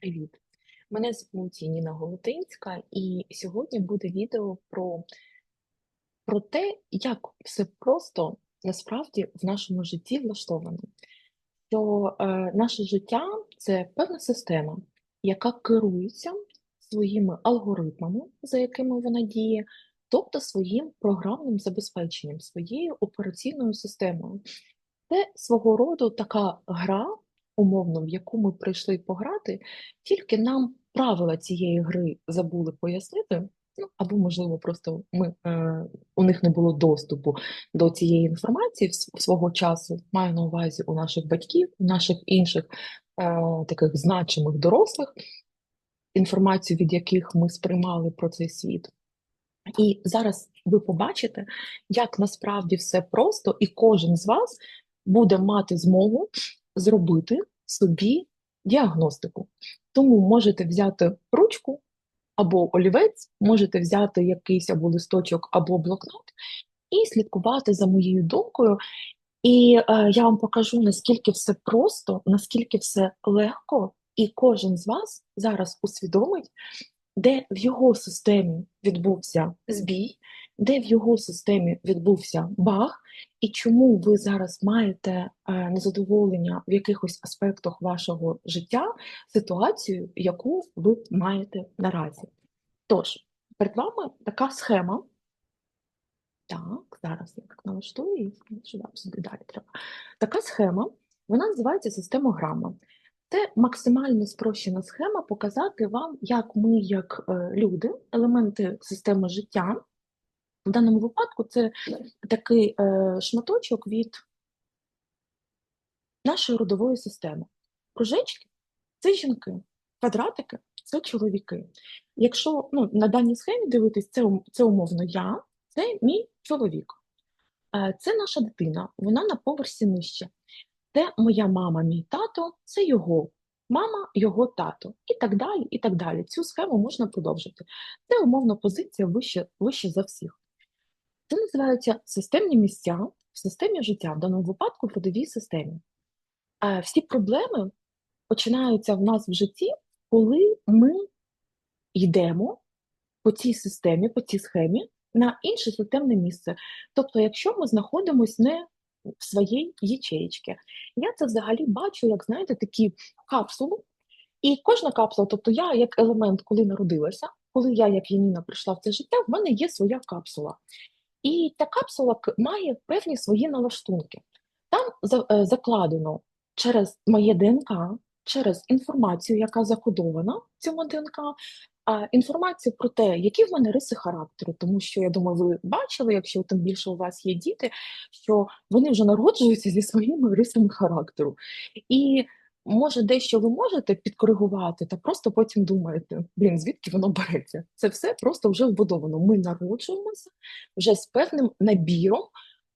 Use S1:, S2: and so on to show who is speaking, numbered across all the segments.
S1: Привіт! Мене звуть Ніна Голотинська, і сьогодні буде відео про, про те, як все просто насправді в нашому житті влаштовано. Що е, наше життя це певна система, яка керується своїми алгоритмами, за якими вона діє, тобто своїм програмним забезпеченням, своєю операційною системою. Це свого роду така гра, умовно, в яку ми прийшли пограти, тільки нам правила цієї гри забули пояснити. Ну, або, можливо, просто ми, е, у них не було доступу до цієї інформації свого часу. Маю на увазі у наших батьків, у наших інших е, таких значимих дорослих, інформацію, від яких ми сприймали про цей світ. І зараз ви побачите, як насправді все просто, і кожен з вас буде мати змогу зробити собі діагностику. Тому можете взяти ручку або олівець, можете взяти якийсь або листочок, або блокнот і слідкувати за моєю думкою. І е, я вам покажу, наскільки все просто, наскільки все легко, і кожен з вас зараз усвідомить, де в його системі відбувся збій, де в його системі відбувся баг, і чому ви зараз маєте е, незадоволення в якихось аспектах вашого життя, ситуацію, яку ви маєте наразі. Тож, перед вами така схема. Так, зараз я так налаштую і далі треба. Така схема, вона називається системограма. Це максимально спрощена схема показати вам, як ми, як е, люди, елементи системи життя, в даному випадку це такий е, шматочок від нашої родової системи. Кружечки це жінки, квадратики це чоловіки. Якщо ну, на даній схемі дивитись, це це умовно я, це мій чоловік. Е, це наша дитина, вона на поверсі нижче. Це моя мама, мій тато, це його мама, його тато, і так далі. і так далі. Цю схему можна продовжити. Це умовно позиція вище, вище за всіх. Це називаються системні місця в системі життя, в даному випадку в родовій системі. А всі проблеми починаються в нас в житті, коли ми йдемо по цій системі, по цій схемі на інше системне місце. Тобто, якщо ми знаходимося не в своїй ячеєчці. Я це взагалі бачу, як знаєте, такі капсули. І кожна капсула, тобто я як елемент, коли народилася, коли я, як Яніна, прийшла в це життя, в мене є своя капсула. І та капсула має певні свої налаштунки. Там е, закладено через моє ДНК, через інформацію, яка закодована в цьому ДНК, інформацію про те, які в мене риси характеру, тому що я думаю, ви бачили, якщо тим більше у вас є діти, що вони вже народжуються зі своїми рисами характеру. І може дещо ви можете підкоригувати, та просто потім думаєте, блін, звідки воно береться? Це все просто вже вбудовано. Ми народжуємося вже з певним набіром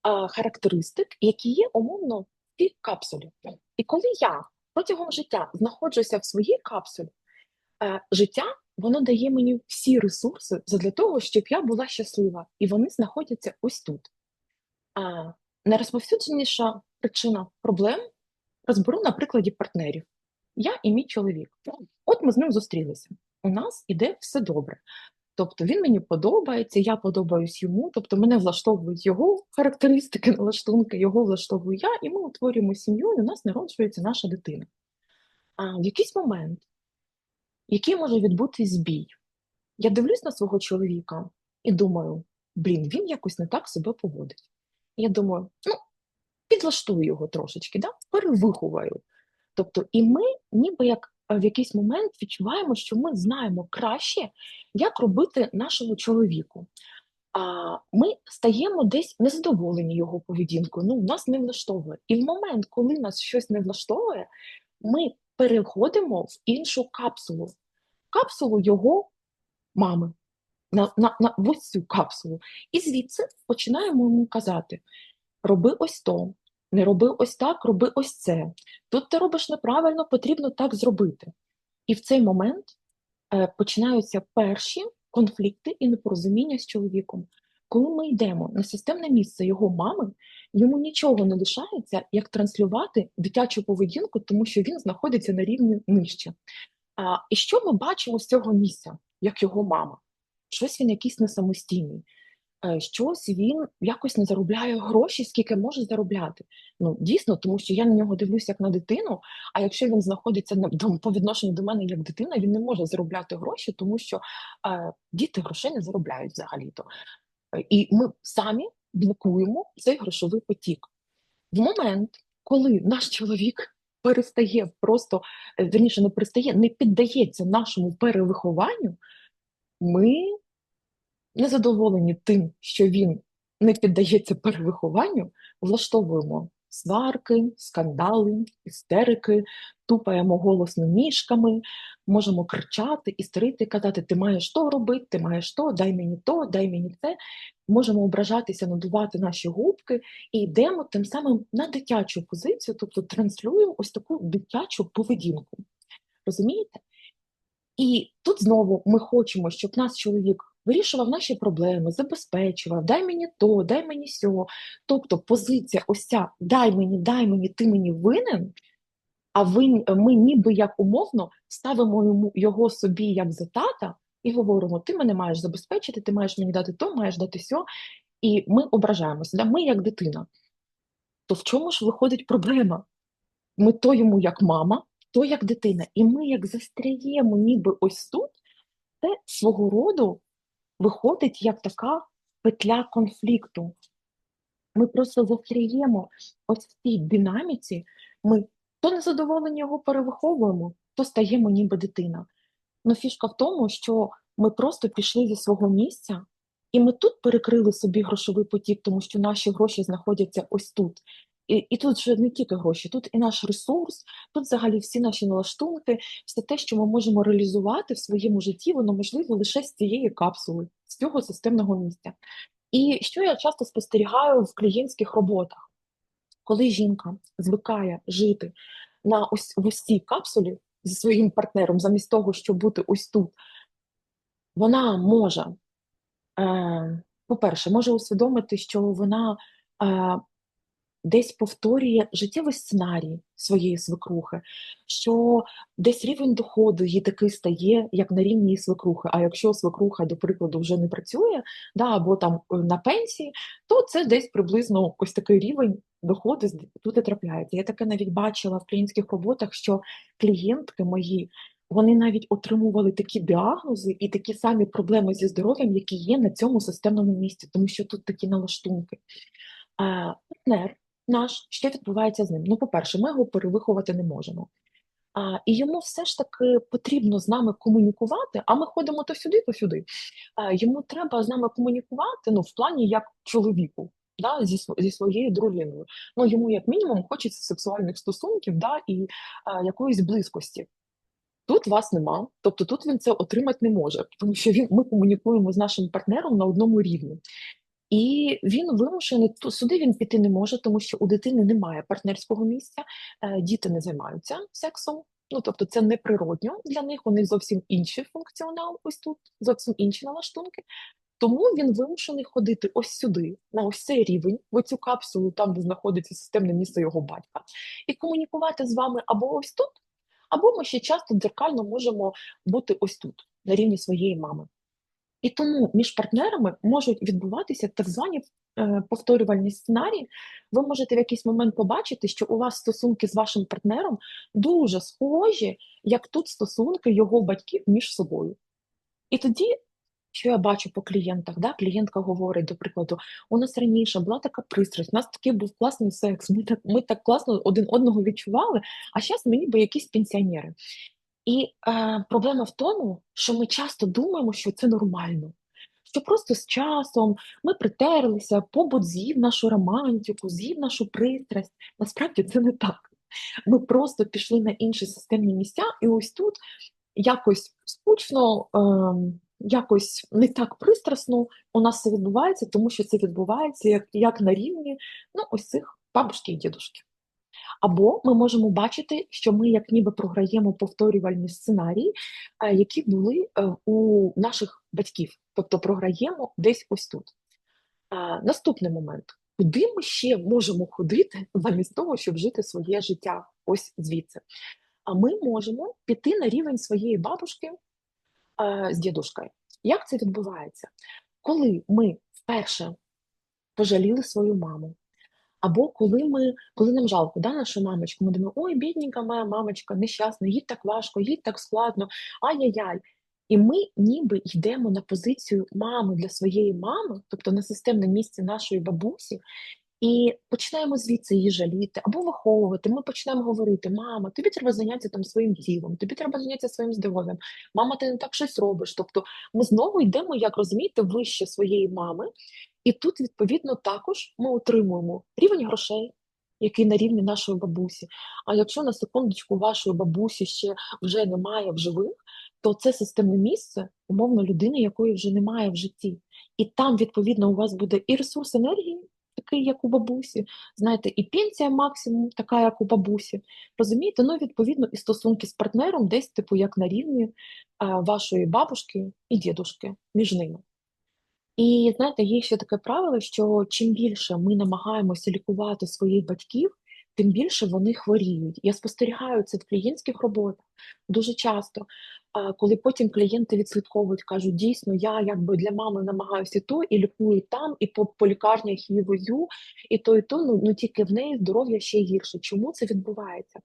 S1: а, характеристик, які є умовно в цій капсулі. І коли я протягом життя знаходжуся в своїй капсулі, а, життя воно дає мені всі ресурси для того, щоб я була щаслива, і вони знаходяться ось тут. А найрозповсюдженіша причина проблем розберу на прикладі партнерів. Я і мій чоловік. От ми з ним зустрілися. У нас іде все добре. Тобто він мені подобається, я подобаюсь йому, тобто мене влаштовують його характеристики, налаштунки, його влаштовую я, і ми утворюємо сім'ю, і у нас народжується наша дитина. А в якийсь момент, який може відбутись збій, я дивлюсь на свого чоловіка і думаю, блін, він якось не так себе поводить. Я думаю, ну, підлаштую його трошечки, да? перевиховаю. Тобто, і ми, ніби як е, в якийсь момент відчуваємо, що ми знаємо краще, як робити нашому чоловіку. А ми стаємо десь незадоволені його поведінкою. Ну, нас не влаштовує. І в момент, коли нас щось не влаштовує, ми переходимо в іншу капсулу, капсулу його мами, на на, на ось цю капсулу. І звідси починаємо йому казати: роби ось то, не роби ось так, роби ось це. Тут ти робиш неправильно, потрібно так зробити. І в цей момент е, починаються перші конфлікти і непорозуміння з чоловіком. Коли ми йдемо на системне місце його мами, йому нічого не лишається, як транслювати дитячу поведінку, тому що він знаходиться на рівні нижче. А, І що ми бачимо з цього місця, як його мама? Щось він якийсь не самостійний. Е, щось він якось не заробляє гроші, скільки може заробляти. Ну дійсно, тому що я на нього дивлюся як на дитину. А якщо він знаходиться на по відношенню до мене як дитина, він не може заробляти гроші, тому що е, діти грошей не заробляють взагалі-то. І ми самі блокуємо цей грошовий потік. В момент, коли наш чоловік перестає просто е, верніше не перестає, не піддається нашому перевихованню, ми незадоволені тим, що він не піддається перевихованню, влаштовуємо сварки, скандали, істерики, тупаємо голосно ніжками, можемо кричати, істерити, казати: Ти маєш то робити, ти маєш то, дай мені то, дай мені це. Можемо ображатися, надувати наші губки і йдемо тим самим на дитячу позицію, тобто транслюємо ось таку дитячу поведінку. Розумієте? І тут знову ми хочемо, щоб наш чоловік вирішував наші проблеми, забезпечував, дай мені то, дай мені сього. Тобто позиція ось ця дай мені, дай мені, ти мені винен, а ви, ми ніби як умовно ставимо його собі як за тата і говоримо: ти мене маєш забезпечити, ти маєш мені дати то, маєш дати сьо. І ми ображаємося, да? ми як дитина. То в чому ж виходить проблема? Ми то йому як мама, то як дитина. І ми як застряємо ніби ось тут, це свого роду виходить як така петля конфлікту. Ми просто застряємо ось в цій динаміці, ми то незадоволені його перевиховуємо, то стаємо ніби дитина. Ну фішка в тому, що ми просто пішли зі свого місця, і ми тут перекрили собі грошовий потік, тому що наші гроші знаходяться ось тут. І і тут вже не тільки гроші, тут і наш ресурс, тут взагалі всі наші налаштунки, все те, що ми можемо реалізувати в своєму житті, воно можливо лише з цієї капсули, з цього системного місця. І що я часто спостерігаю в клієнтських роботах, коли жінка звикає жити на ось в ось капсулі зі своїм партнером, замість того, щоб бути ось тут, вона може, е, по-перше, може усвідомити, що вона. Е, десь повторює життєвий сценарій своєї свекрухи, що десь рівень доходу їй такий стає, як на рівні її свекрухи. А якщо свекруха, до прикладу, вже не працює, да, або там е, на пенсії, то це десь приблизно ось такий рівень доходу тут і трапляється. Я таке навіть бачила в клієнтських роботах, що клієнтки мої. Вони навіть отримували такі діагнози і такі самі проблеми зі здоров'ям, які є на цьому системному місці, тому що тут такі налаштунки. А, Партнер наш, що відбувається з ним? Ну, по-перше, ми його перевиховати не можемо. А, І йому все ж таки потрібно з нами комунікувати, а ми ходимо то сюди, то сюди. А, Йому треба з нами комунікувати ну, в плані як чоловіку, да, зі зі своєю дружиною. Ну, Йому, як мінімум, хочеться сексуальних стосунків да, і а, якоїсь близькості. Тут вас нема, тобто тут він це отримати не може, тому що він ми комунікуємо з нашим партнером на одному рівні. І він вимушений сюди він піти не може, тому що у дитини немає партнерського місця, е, діти не займаються сексом. Ну тобто, це не природньо для них. У них зовсім інший функціонал. Ось тут зовсім інші налаштунки. Тому він вимушений ходити ось сюди, на ось цей рівень, в оцю капсулу, там де знаходиться системне місце його батька, і комунікувати з вами або ось тут, або ми ще часто дзеркально можемо бути ось тут, на рівні своєї мами. І тому між партнерами можуть відбуватися так звані е, повторювальні сценарії. Ви можете в якийсь момент побачити, що у вас стосунки з вашим партнером дуже схожі, як тут стосунки його батьків між собою. І тоді, що я бачу по клієнтах, да, клієнтка говорить, до прикладу, у нас раніше була така пристрасть, у нас такий був класний секс, ми так ми так класно один одного відчували, а зараз мені би якісь пенсіонери. І е, проблема в тому, що ми часто думаємо, що це нормально, що просто з часом ми притерлися, побут з'їв нашу романтику, з'їв нашу пристрасть. Насправді це не так. Ми просто пішли на інші системні місця, і ось тут якось скучно, е, якось не так пристрасно у нас це відбувається, тому що це відбувається як як на рівні ну, ось цих бабушки і дідушки. Або ми можемо бачити, що ми як ніби програємо повторювальні сценарії, е, які були е, у наших батьків, тобто програємо десь ось тут. Наступний момент. Куди ми ще можемо ходити замість того, щоб жити своє життя ось звідси? а ми можемо піти на рівень своєї бабушки е, з дідушкою. Як це відбувається? Коли ми вперше пожаліли свою маму, або коли ми, коли нам жалко да, нашу мамочку, ми думаємо, ой, бідненька моя мамочка, нещасна, їй так важко, їй так складно, ай-яй-яй. І ми ніби йдемо на позицію мами для своєї мами, тобто на системне місце нашої бабусі, і починаємо звідси її жаліти або виховувати. Ми починаємо говорити: мама, тобі треба зайнятися там своїм тілом, тобі треба зайнятися своїм здоров'ям. Мама, ти не так щось робиш. Тобто ми знову йдемо, як розумієте, вище своєї мами, і тут, відповідно, також ми отримуємо рівень грошей. Який на рівні нашої бабусі. А якщо на секундочку вашої бабусі ще вже немає в живих, то це системне місце, умовно, людини, якої вже немає в житті. І там, відповідно, у вас буде і ресурс енергії, такий, як у бабусі, знаєте, і пенсія максимум, така, як у бабусі. Розумієте? Ну, відповідно, і стосунки з партнером десь, типу, як на рівні а, вашої бабушки і дідушки між ними. І знаєте, є ще таке правило, що чим більше ми намагаємося лікувати своїх батьків, тим більше вони хворіють. Я спостерігаю це в клієнтських роботах дуже часто, коли потім клієнти відслідковують, кажуть, дійсно, я якби для мами намагаюся то, і лікую там, і по, по лікарнях її возю, і то, і то, ну, ну тільки в неї здоров'я ще гірше. Чому це відбувається?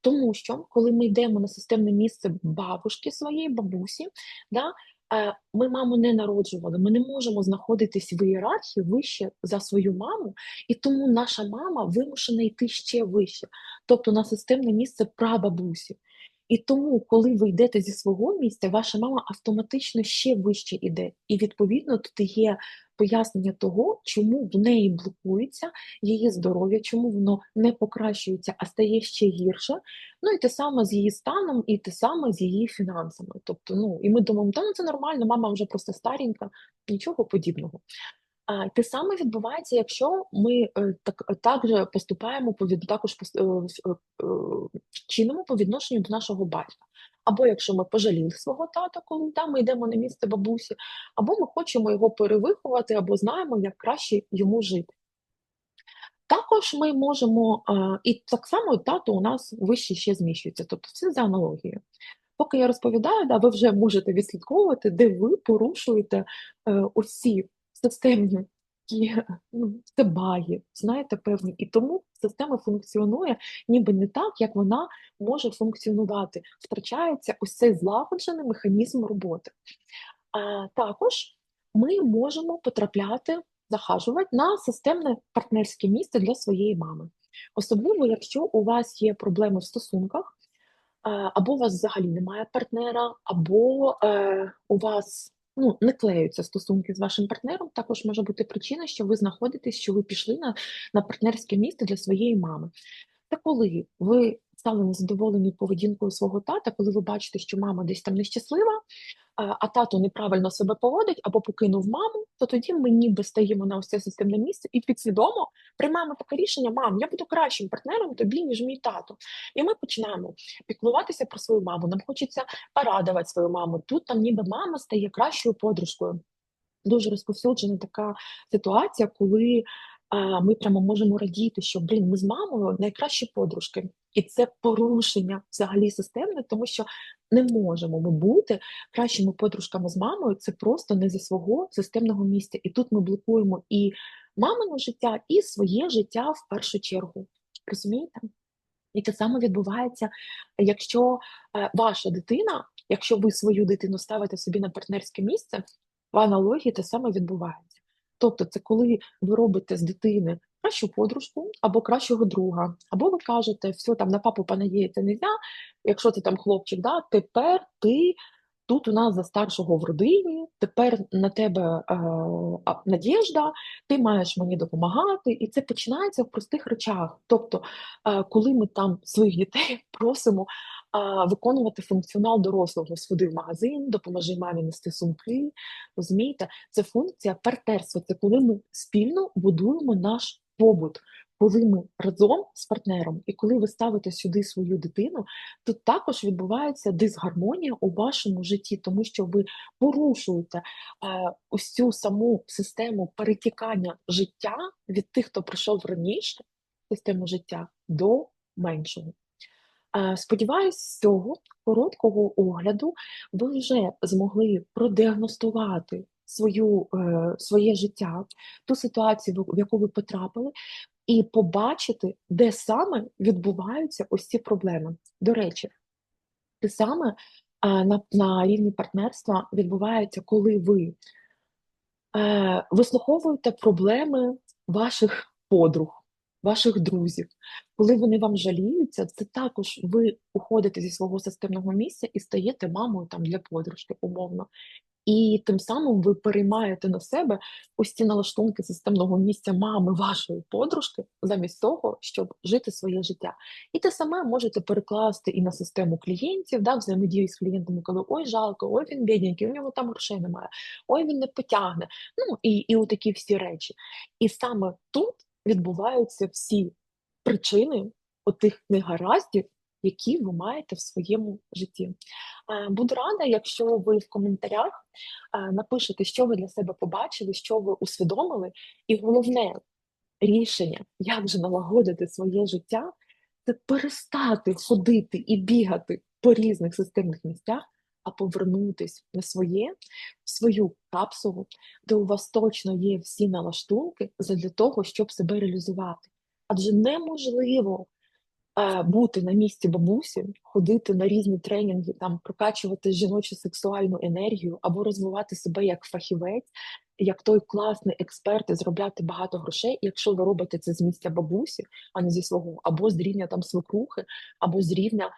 S1: Тому що коли ми йдемо на системне місце бабушки своєї бабусі, да, ми маму не народжували, ми не можемо знаходитись в ієрархії вище за свою маму, і тому наша мама вимушена йти ще вище, тобто на системне місце прабабусі. І тому, коли ви йдете зі свого місця, ваша мама автоматично ще вище йде. І відповідно тут є пояснення того, чому в неї блокується її здоров'я, чому воно не покращується, а стає ще гірше. Ну і те саме з її станом, і те саме з її фінансами. Тобто, ну і ми думаємо, та ну це нормально, мама вже просто старенька, нічого подібного. Те саме відбувається, якщо ми е, так також поступаємо по також е, е, чинимо по відношенню до нашого батька. Або якщо ми пожаліли свого тата, коли там ми йдемо на місце бабусі, або ми хочемо його перевиховати, або знаємо, як краще йому жити. Також ми можемо, і так само тато у нас вище ще зміщується, тобто це за аналогією. Поки я розповідаю, да, ви вже можете відслідковувати, де ви порушуєте е, усі системні ну, це баги, знаєте, певні. І тому система функціонує ніби не так, як вона може функціонувати. Втрачається ось цей злагоджений механізм роботи. А також ми можемо потрапляти, захажувати на системне партнерське місце для своєї мами. Особливо, якщо у вас є проблеми в стосунках, або у вас взагалі немає партнера, або е, у вас ну, не клеються стосунки з вашим партнером, також може бути причина, що ви знаходитесь, що ви пішли на, на партнерське місце для своєї мами. Та коли ви стали незадоволені поведінкою свого тата, коли ви бачите, що мама десь там нещаслива, а тато неправильно себе поводить або покинув маму, то тоді ми ніби стаємо на ось системне місце і підсвідомо приймаємо таке рішення: мам, я буду кращим партнером тобі, ніж мій тато. І ми починаємо піклуватися про свою маму. Нам хочеться порадувати свою маму. Тут там ніби мама стає кращою подружкою. Дуже розповсюджена така ситуація, коли а, ми прямо можемо радіти, що блін, ми з мамою найкращі подружки, і це порушення взагалі системне, тому що не можемо ми бути кращими подружками з мамою. Це просто не зі свого системного місця. І тут ми блокуємо і мамине життя, і своє життя в першу чергу. Розумієте? І те саме відбувається, якщо е, ваша дитина, якщо ви свою дитину ставите собі на партнерське місце, в аналогії те саме відбувається. Тобто, це коли ви робите з дитини кращу подружку або кращого друга, або ви кажете, все там на папу понадіятися не можна, якщо ти там хлопчик, да, тепер ти тут у нас за старшого в родині, тепер на тебе е, надіжда, ти маєш мені допомагати, і це починається в простих речах. Тобто, е, коли ми там своїх дітей просимо а, виконувати функціонал дорослого, сходи в магазин, допоможи мамі нести сумки. Розумієте, це функція партнерства. Це коли ми спільно будуємо наш побут. Коли ми разом з партнером, і коли ви ставите сюди свою дитину, то також відбувається дисгармонія у вашому житті, тому що ви порушуєте е, ось цю саму систему перетікання життя від тих, хто прийшов раніше, систему життя, до меншого. Е, Сподіваюсь, з цього короткого огляду ви вже змогли продіагностувати свою, е, своє життя, ту ситуацію, в яку ви потрапили, і побачити, де саме відбуваються ось ці проблеми. До речі, те саме е, на, на рівні партнерства відбувається, коли ви е, вислуховуєте проблеми ваших подруг, ваших друзів. Коли вони вам жаліються, це також ви уходите зі свого системного місця і стаєте мамою там для подружки, умовно. І тим самим ви переймаєте на себе ось ці налаштунки системного місця мами вашої подружки, замість того, щоб жити своє життя. І те саме можете перекласти і на систему клієнтів, да, взаємодію з клієнтами, коли ой, жалко, ой, він бідненький, у нього там грошей немає, ой, він не потягне. Ну і, і отакі всі речі. І саме тут відбуваються всі причини отих негараздів, які ви маєте в своєму житті. Е, Буду рада, якщо ви в коментарях е, напишете, що ви для себе побачили, що ви усвідомили, і головне рішення, як же налагодити своє життя, це перестати ходити і бігати по різних системних місцях, а повернутись на своє, в свою капсулу, де у вас точно є всі налаштунки для того, щоб себе реалізувати. Адже неможливо е, бути на місці бабусі, ходити на різні тренінги, там прокачувати жіночу сексуальну енергію або розвивати себе як фахівець, як той класний експерт і заробляти багато грошей, якщо ви робите це з місця бабусі, а не зі свого, або з рівня там свекрухи, або з рівня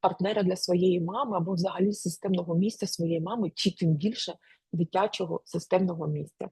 S1: партнера для своєї мами, або взагалі системного місця своєї мами, чи тим більше дитячого системного місця.